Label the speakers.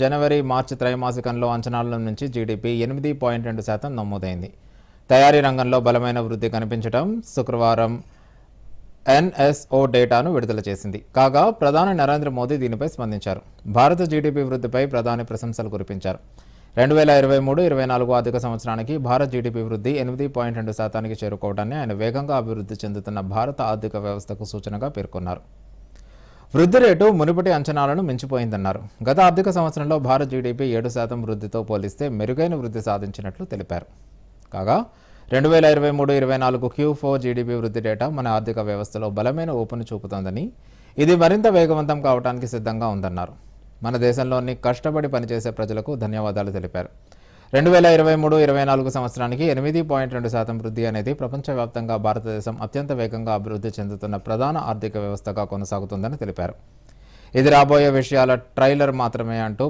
Speaker 1: జనవరి మార్చి త్రైమాసికంలో అంచనాల నుంచి జీడిపి ఎనిమిది పాయింట్ రెండు శాతం నమోదైంది. తయారీ రంగంలో బలమైన వృద్ధి కనిపించడం శుక్రవారం ఎన్ఎస్ఓ డేటాను విడుదల చేసింది. కాగా ప్రధాని నరేంద్ర మోదీ దీనిపై స్పందించారు. భారత జీడిపి వృద్ధిపై ప్రధాని ప్రశంసలు కురిపించారు. రెండు వేల ఇరవై మూడు ఇరవై నాలుగు ఆర్థిక సంవత్సరానికి భారత్ జీడిపి వృద్ధి ఎనిమిది పాయింట్ రెండు శాతానికి చేరుకోవడాన్ని ఆయన వేగంగా అభివృద్ధి చెందుతున్న భారత ఆర్థిక వ్యవస్థకు సూచనగా పేర్కొన్నారు. వృద్ధి రేటు మునుపటి అంచనాలను మించిపోయిందన్నారు. గత ఆర్థిక సంవత్సరంలో భారత్ జీడీపీ ఏడు శాతం వృద్ధితో పోలిస్తే మెరుగైన వృద్ధి సాధించినట్లు తెలిపారు. కాగా రెండు వేల ఇరవై మూడు ఇరవై నాలుగు క్యూ ఫోర్ జీడీపీ వృద్ధి డేటా మన ఆర్థిక వ్యవస్థలో బలమైన ఊపును చూపుతోందని ఇది మరింత వేగవంతం కావడానికి సిద్ధంగా ఉందన్నారు. మన దేశంలోని కష్టపడి పనిచేసే ప్రజలకు ధన్యవాదాలు తెలిపారు. రెండు వేల ఇరవై మూడు ఇరవై నాలుగు సంవత్సరానికి ఎనిమిది పాయింట్ రెండు శాతం వృద్ధి అనేది ప్రపంచవ్యాప్తంగా భారతదేశం అత్యంత వేగంగా అభివృద్ధి చెందుతున్న ప్రధాన ఆర్థిక వ్యవస్థగా కొనసాగుతుందని తెలిపారు. ఇది రాబోయే విషయాల ట్రైలర్ మాత్రమే అంటూ